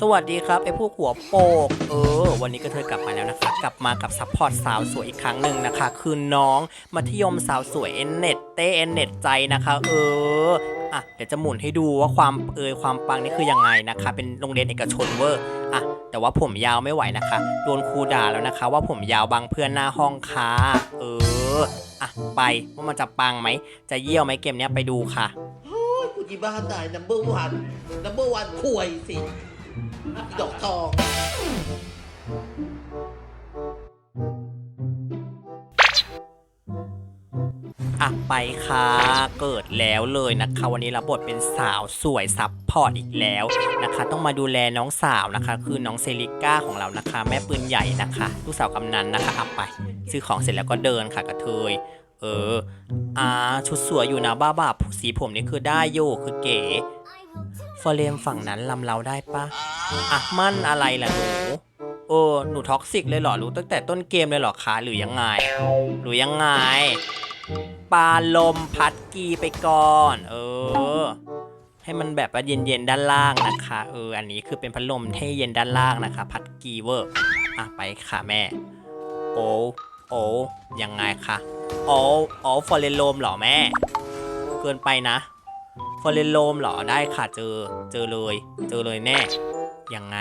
สวัสดีครับไอ้พวกหัวโปก เออ วันนี้ก็เธอกลับมาแล้วนะคะ กลับมากับซัพพอร์ตสาวสวยอีกครั้งหนึ่งนะคะ คือน้องมัธยมสาวสวยเอ็นเน็ตเต้เอ็นเน็ตใจนะคะ เอออะเดี๋ยวจะหมุนให้ดูว่าความเอยความปังนี่คือยังไงนะคะ เป็นโรงเรียนเอกชนเวอร์อะแต่ว่าผมยาวไม่ไหวนะคะ โดนครูด่าแล้วนะคะ ว่าผมยาวบังเพื่อนหน้าห้องค่ะ เอออะไปว่ามันจะปังไหม จะเยี่ยวไหมเกมเนี้ยไปดูค่ะ โอ้ยกูจีบ้าตาย number one number one ควยสิ อีดอกทองอะไปค่ะ เกิดแล้วเลยนะคะ วันนี้รับบทเป็นสาวสวยซับพอร์ตอีกแล้วนะคะ ต้องมาดูแลน้องสาวนะคะ คือน้องเซริก้าของเรานะคะ แม่ปืนใหญ่นะคะลูกสาวกำนันนะคะอะไปซื้อของเสร็จแล้วก็เดินค่ะกระเทยเอออ่าชุดสวยอยู่นะบ้าบ้าสีผมนี่คือได้โยคือเก๋ ฟอร์เรมฝั่งนั้นลำเราได้ปะอะมั่นอะไรล่ะหนูเออหนูท็อกซิกเลยเหรอ รู้ตั้งแต่ต้นเกมเลยเหรอคะหรือยังไง หรือยังไงปาลมพัดกีไปก่อน เออ ให้มันแบบว่าเย็นๆด้านล่างนะคะ เออ อันนี้คือเป็นพัดลมให้เย็นด้านล่างนะคะ พัดกีเวอร์ อะไปค่ะแม่ โอ้โอ้ยังไงคะโอ้โอ้ฟอเรนโลมเหรอแม่ เกินไปนะ ฟอร์เรนโลมเหรอได้ค่ะเจอเจอเลย เจอเลยแน่ยังไง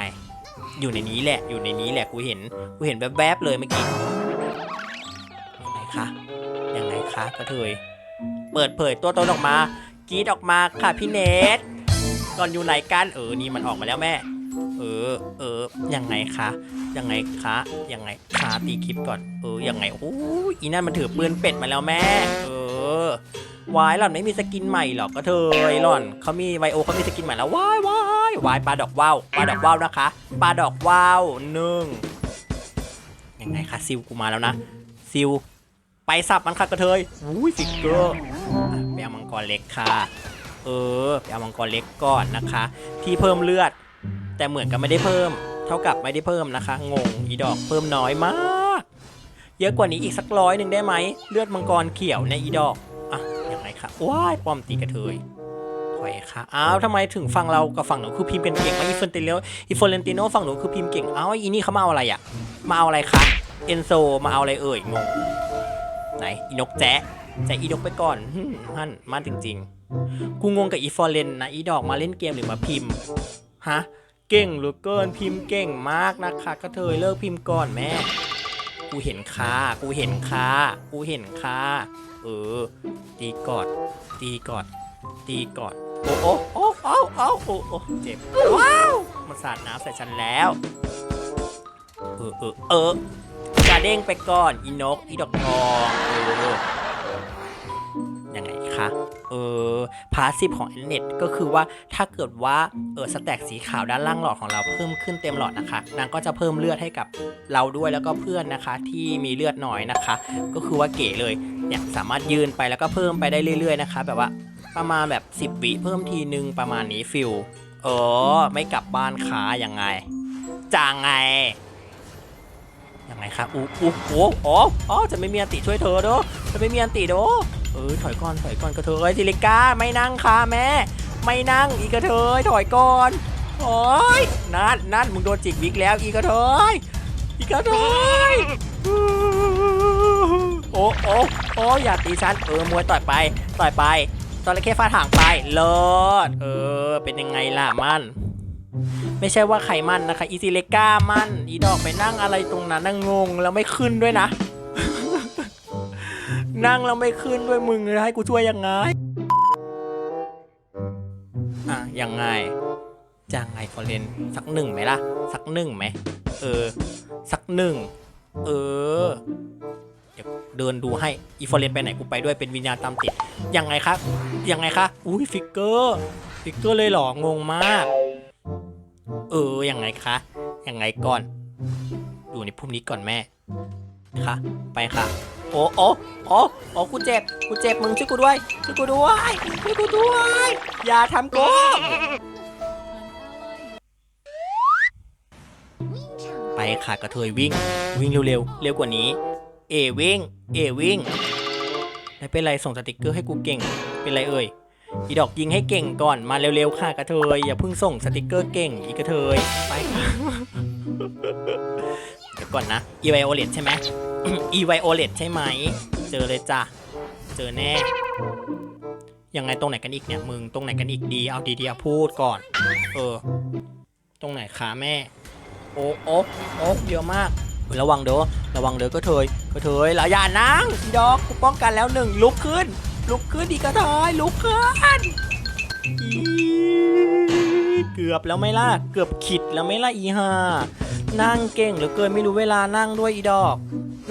อยู่ในนี้แหละ อยู่ในนี้แหละกูเห็นกูเห็นแวบๆเลยเมื่อกี้ยังไงคะยังไงคะกระเทยเปิดเผยตัวตนออกมากรีดออกมาค่ะพี่เนทก่อนอยู่ไหนกันเออนี่มันออกมาแล้วแม่เออ เออ ยังไงคะ ยังไงคะ ยังไงคะตีคลิปก่อน เออ ยังไง โอ้ยอีนั่นมันถือปืนเป็ดมาแล้วแม่ เออ วายหล่อนไม่มีสกินใหม่หรอกก็เธยหล่อนเขามีไวโอเขามีสกินใหม่แล้ววายวายวายปลาดอกว่าวปลาดอกว่าวนะคะปลาดอกว่าวหนึ่งยังไงคะซิลกูมาแล้วนะซิลไปสับมันค่ะกระเทยอุ้ยฟิกเกอร์อะไปเอามังกรเล็กค่ะ เออไปเอามังกรเล็กก่อนนะคะ ที่เพิ่มเลือด แต่เหมือนกับไม่ได้เพิ่ม เท่ากับไม่ได้เพิ่มนะคะ งงอีดอกเพิ่มน้อยมาก เยอะกว่านี้อีกสักร้อยหนึ่งได้ไหมเลือดมังกรเขียวในอีดอก คะว้ายป้อมตีกระเทยถอยค่ะอ้าวทำไมถึงฝั่งเรากับฝั่งหนูคือพิมพ์กันเก่งไหมอีเฟนติโนอีเฟนเรนติโนฝั่งหนูคือพิมพ์เก่งอ้าวอีนี่เขามาเอาอะไรอะมาเอาอะไรคะเอนโซมาเอาอะไรเอ่ยงงไหนอีนกแจ๊ะแจ๊ะอีนกไปก่อนหึ่มมั่นมั่นจริง ๆ กูงงกับอีฟอร์เรนนะอีดอกมาเล่นเกมหรือมาพิมพ์ ฮะ เก่งหลือเกินพิมพ์เก่งมากนะคะก็เธอเลิกพิมพ์ก่อนแม่ กูเห็นค่ากูเห็นค่ากูเห็นค่า เออ ตีกอด ตีกอด ตีกอด โอ้โอ้โอ้โอ้โอ้โอ้โอ้เจ็บ ว้าว มันสาดน้ำใส่ฉันแล้ว เออเออเออกระเด้งไปก่อน อีนก อีดอกทอง เออ เออพาสซีฟของ n อ e t ก็คือว่าถ้าเกิดว่าเออสแต็กสีขาวด้านล่างหลอดของเราเพิ่มขึ้นเต็มหลอดนะคะนางก็จะเพิ่มเลือดให้กับเราด้วยแล้วก็เพื่อนนะคะที่มีเลือดน้อยนะคะ ก็คือว่าเก๋เลยเนี่ยสามารถยืนไปแล้วก็เพิ่มไปได้เรื่อย ๆนะคะ แบบว่าประมาณแบบ 10 วิเพิ่มทีนึงประมาณนี้ฟิลเออไม่กลับบ้านขาอยังไงจางไงยังไงครับอู้อู้โอ้โอ้จะไม่มีอันติช่วยเธอเด้อจะไม่มีอันติเด้อ เออถอยก่อนถอยก่อนกระเทยซิลิก้าไม่นั่งค่ะแม่ ไม่นั่งอีกระเทยถอยก่อนโอ้ยนั่นนั่นมึงโดนจิกวิกแล้วอีกระเทยอีกระเทยโอ้โอ้โอ้อย่าตีฉันเออมวยต่อยไปต่อยไปตอนระเข้ฟาดหางไปเลิศเออ เป็นยังไงล่ะมันไม่ใช่ว่าใครมั่นนะคะอีซิเลก้ามันอีดอกไปนั่งอะไรตรงนั้นนั่งงงแล้วไม่ขึ้นด้วยนะ นั่งแล้วไม่ขึ้นด้วยมึงจะให้กูช่วยยังไง อะยังไงจะไงฟอเรนสักหนึ่งไหมล่ะ สักหนึ่งไหม เออ สักหนึ่ง เออ เดี๋ยวเดินดูให้อีฟอเรนไปไหนกูไปด้วยเป็นวิญญาณตามติด ยังไงครับยังไงคะ อุ้ยฟิกเกอร์ ฟิกเกอร์เลยเหรอ งงมาก เออ ยังไงคะ ยังไงก่อน ดูในพุ่มนี้ก่อนแม่ คะ ไปค่ะ โอ้โอ้โอ้โอ้กูเจ็บ กูเจ็บมึงช่วยกูด้วย ช่วยกูด้วย ช่วยกูด้วย อย่าทำกูไปค่ะกระเทยวิ่ง วิ่งเร็วๆ เร็วกว่านี้ เอวิ่ง เอวิ่งไม่เป็นไรส่งสติกเกอร์ให้กูเก่ง เป็นไรเอ่ย อีดอกยิงให้เก่งก่อน มาเร็วๆ ค่ะกระเทยอย่าเพิ่งส่งสติกเกอร์เก่ง อีกระเทย ไปค่ะเดี๋ยวก่อนนะ อีไวโอเลตใช่ไหม อีไวโอเลตใช่ไหม เจอเลยจ้ะ เจอแน่ ยังไงตรงไหนกันอีกเนี่ย มึงตรงไหนกันอีกดี เอาดีๆเอาพูดก่อน เออ ตรงไหนคะแม่ โอ้โอ้โอ้เยอะมาก ระวังเด้อ ระวังเด้อกระเทยกระเทยละอย่านั่งอีดอกกูป้องกันแล้วหนึ่งลุกขึ้น ลุกขึ้นดีกระเทยลุกขึ้น เกือบแล้วไม่ล่ะ เกือบขิดแล้วไม่ล่ะอีห่านั่งเก่งเหลือเกินไม่รู้เวลานั่งด้วยอีดอก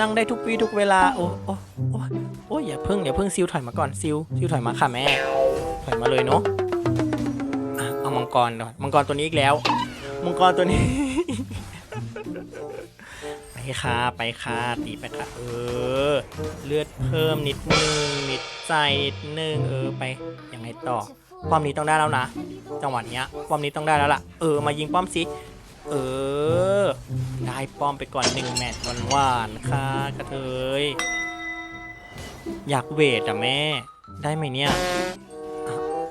นั่งได้ทุกวีทุกเวลา โอ้โอ้โอ้โอ้อย่าเพิ่งอย่าเพิ่งซิวถอยมาก่อนซิวซิวถอยมาค่ะแม่ ถอยมาเลยเนาะอะเอามังกรก่อนมังกรตัวนี้อีกแล้ว มังกรตัวนี้ ไปค่ะไปค่ะตีไปค่ะ เออ เลือดเพิ่มนิดนึงนิดใจนิดนึงเออไปยังไงต่อ ป้อมนี้ต้องได้แล้วนะ จังหวะเนี้ย ป้อมนี้ต้องได้แล้วล่ะ เออ มายิงป้อมสิ เออ ได้ป้อมไปก่อนหนึ่งแมตช์หวานๆค่ะกระเทย อยากเวทอะแม่ ได้ไหมเนี่ย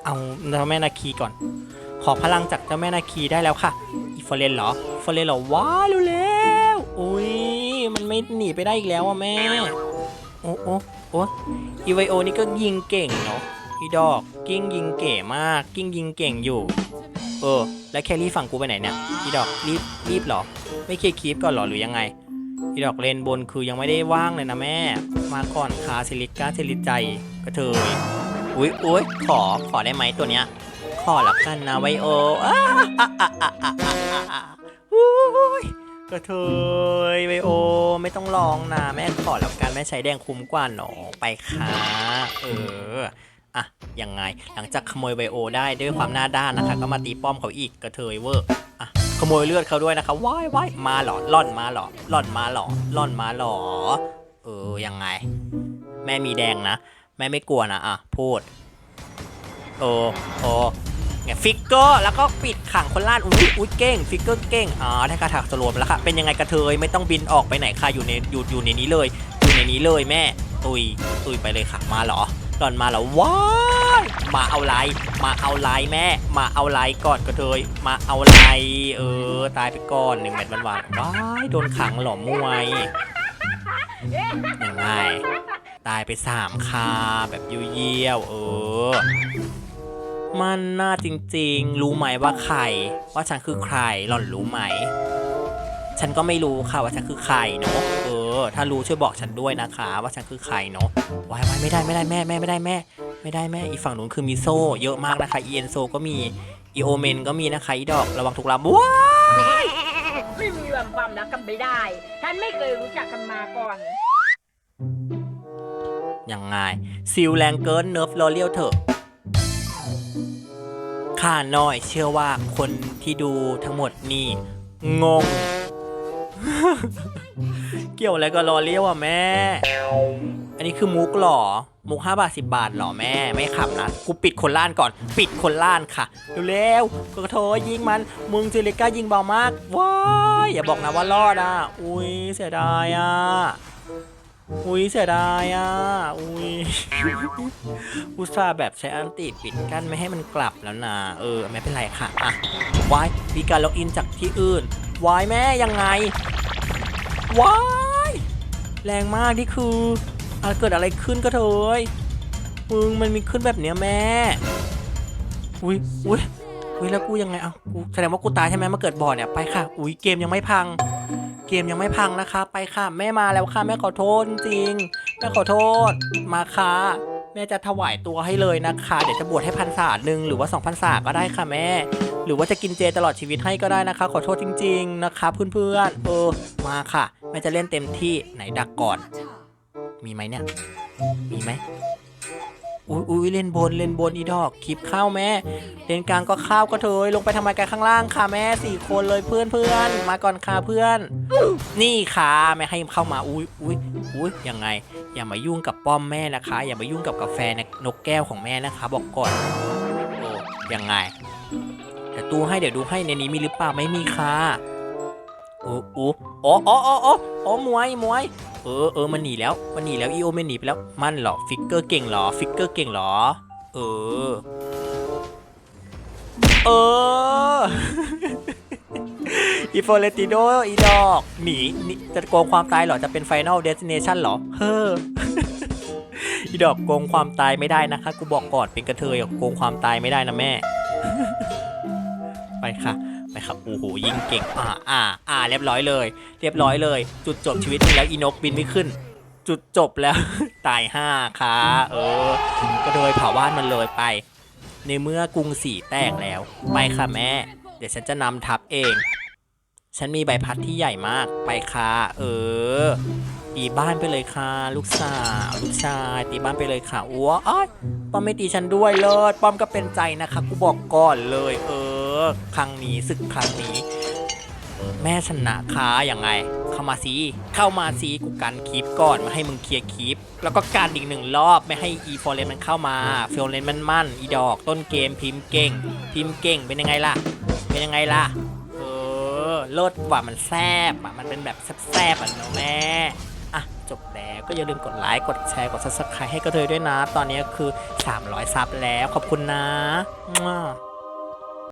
เอาเจ้าแม่นาคีก่อน ขอพลังจากเจ้าแม่นาคีได้แล้วค่ะ อีฟอเรนเหรอฟอเรนเหรอว้าเร็วๆอุ้ยมันไม่หนีไปได้อีกแล้วอะแม่ โอ้โอ้โอ้อีไวโอนี่ก็ยิงเก่งเนาะอีดอกกิ้งยิงเก๋มากกิ้งยิงเก่งอยู่ เออ แล้วแครี่ฝั่งกูไปไหนเนี่ยอีดอกรีบรีบหรอ ไม่เคลียร์คลิปก่อนหรอหรือยังไงอีดอกเลนบนคือยังไม่ได้ว่างเลยนะแม่ มาก่อนคาเซลิก้าเซลิใจกระเทยอุ้ยอุ้ยขอขอได้ไหมตัวเนี้ย ขอหละกันนะไวโออุ้ยกระเทยไวโอ ไม่ต้องร้องนะ แม่ขอแล้วกันแม่ใช้แดงคุ้มกว่าหนอไปค่ะเออ อะยังไง หลังจากขโมยไวโอได้ด้วยความหน้าด้านนะคะ ก็มาตีป้อมเขาอีกกระเทยเวอร์อะขโมยเลือดเขาด้วยนะคะว้ายว้ายมาหรอล่อนมาหรอล่อนมาหรอล่อนมาหรอเออยังไง แม่มีแดงนะ แม่ไม่กลัวนะอะพูดโอ้โอ้ไงฟิกเกอร์แล้วก็ปิดขังคนล่านอุ้ยอุ้ยเก่งฟิกเกอร์เก่งอ๋อได้คาถาสโลมแล้วค่ะเป็นยังไงกระเทยไม่ต้องบินออกไปไหนค่ะอยู่ในอยู่อยู่ในนี้เลย อยู่ในนี้เลยแม่ ตุยตุยไปเลยค่ะมาหรอ หล่อนมาเหรอว้ายมาเอาไลน์มาเอาไลน์แม่ มาเอาไลน์ก่อนกระเทยมาเอาไลน์เออ ตายไปก่อนหนึ่งแมตช์หวานๆว้ายโดนขังเหรอมวยยังไงตายไปสามคาแบบเยี่ยวๆเออ มันน่าจริงๆ รู้ไหมว่าใคร ว่าฉันคือใครหล่อนรู้ไหม ฉันก็ไม่รู้ค่ะว่าฉันคือใครเนาะเออ ถ้ารู้ช่วยบอกฉันด้วยนะคะ ว่าฉันคือใครเนาะวายวายไม่ได้ไม่ได้แม่แม่ไม่ได้แม่ ไม่ได้แม่อีฝั่งนู้นคือมีโซ่เยอะมากนะคะอีเอ็นโซก็มีอีโอเมนก็มีนะคะอีดอกระวังถูกลำว้าไม่มีวันความรักกันไม่ได้ ฉันไม่เคยรู้จักกันมาก่อนยังไงซิลแรงเกินเนิร์ฟลอเลียวเถอะข้าน้อยเชื่อว่าคนที่ดูทั้งหมดนี่งง เกี่ยวอะไรกับลอเลียวอะแม่ อันนี้คือมุกหรอ มุก5บาท10บาทหรอแม่ ไม่ขับนะ กูปิดคนล้านก่อน ปิดคนล้านค่ะ เร็วๆก็โทรยิงมัน มึงเจลิก้ายิงเบามาก ว้ายอย่าบอกนะว่ารอดอะ อุ้ยเสียดายอะอุ้ยเสียดายอะ อุ้ยอุตส่าห์แบบใช้อันติปิดกั้นไม่ให้มันกลับแล้วนะ เออ ไม่เป็นไรค่ะ อะวายมีการล็อกอินจากที่อื่น วายแม่ยังไงวายแรงมากนี่คืออะเกิดอะไรขึ้นก็เถอยมึงมันมีขึ้นแบบเนี้ยแม่อุ้ยอุ้ยอุ้ยแล้วกูยังไงอะกูแสดงว่ากูตายใช่ไหมมาเกิดบ่อเนี่ยไปค่ะ อุ้ยเกมยังไม่พัง เกมยังไม่พังนะคะ ไปค่ะแม่มาแล้วค่ะแม่ขอโทษจริงแม่ขอโทษมาค่ะแม่จะถวายตัวให้เลยนะคะ เดี๋ยวจะบวชให้พันศาหนึ่งหรือว่าสองพันศาก็ได้ค่ะแม่ หรือว่าจะกินเจตลอดชีวิตให้ก็ได้นะคะ ขอโทษจริง ๆ นะคะเพื่อนๆเออมาค่ะแม่จะเล่นเต็มที่ไหนดักก่อน มีไหมเนี่ย มีไหมอุ้ยอุ้ยเล่นบนเล่นบนอีดอกคลิปข้าวแม่เลนกลางก็ข้าวก็เถยลงไปทำไมกันข้างล่างค่ะแม่สี่คนเลยเพื่อนเพื่อนมาก่อนค่ะเพื่อน นี่ค่ะแม่ให้เข้ามาอุ้ยอุ้ยอุ้ยยังไง อย่ามายุ่งกับป้อมแม่นะคะ อย่ามายุ่งกับกาแฟนกแก้วของแม่นะคะ บอกก่อนโอ้ยังไง ดี๋ยวตู้ให้เดี๋ยวดูให้ในนี้มีหรือเปล่าไม่มีค่ะโอ้โอ้อ๋ออ๋ออ๋ออ๋ออ๋อมวยมวยเออเออมันหนีแล้วมันหนีแล้วอีโอมันหนีไปแล้วมันเหรอฟิกเกอร์เก่งเหรอฟิกเกอร์เก่งเหรอ เออ เอออีโฟเรติโดอีดอกหนีจะโกงความตายเหรอจะเป็นไฟน a ลเดส i เนชันเหรอเฮ้ออีดอกโกงความตายไม่ได้นะคะ กูบอกก่อนเป็นกระเทยโกงความตายไม่ได้นะแม่ ไปค่ะ ไปครับโอ้โหยิงเก่งอ่าอ่าอ่าเรียบร้อยเลย เรียบร้อยเลย จุดจบชีวิตแล้วอีนกบินไม่ขึ้น จุดจบแล้ว ตายห้าค่ะเออ ก็โดยเผาบ้านมันเลยไป ในเมื่อกรุงศรีแตกแล้ว ไปค่ะแม่ เดี๋ยวฉันจะนำทัพเอง ฉันมีใบพัดที่ใหญ่มากไปค่ะเออตีบ้านไปเลยค่ะ ลูกสาวลูกชายตีบ้านไปเลยค่ะอ้วอ้ายป้อมไม่ตีฉันด้วยเลิศป้อมก็เป็นใจนะคะกูบอกก่อนเลย เอ อครั้งนี้ศึกครั้งนี้ แม่ชนะค้าอย่างไง เข้ามาสิเข้ามาสิกูกันคลิปก่อนมาให้มึงเคลียร์คลิป แล้วก็การอีกหนึ่งรอบไม่ให้อีฟอร์เรนมันเข้ามาฟอร์เรนมันมั่นอีดอกต้นเกมพิมพ์เก่ง พิมพ์เก่งเป็นยังไงล่ะ เป็นยังไงล่ะเออเลิศว่ะมันแซบอะมันเป็นแบบแซบๆอะเนาะแม่อะจบแล้วก็อย่าลืมกดไลค์กดแชร์กด subscribe ให้กระเทยด้วยนะ ตอนนี้คือ 300 ซับแล้วขอบคุณนะ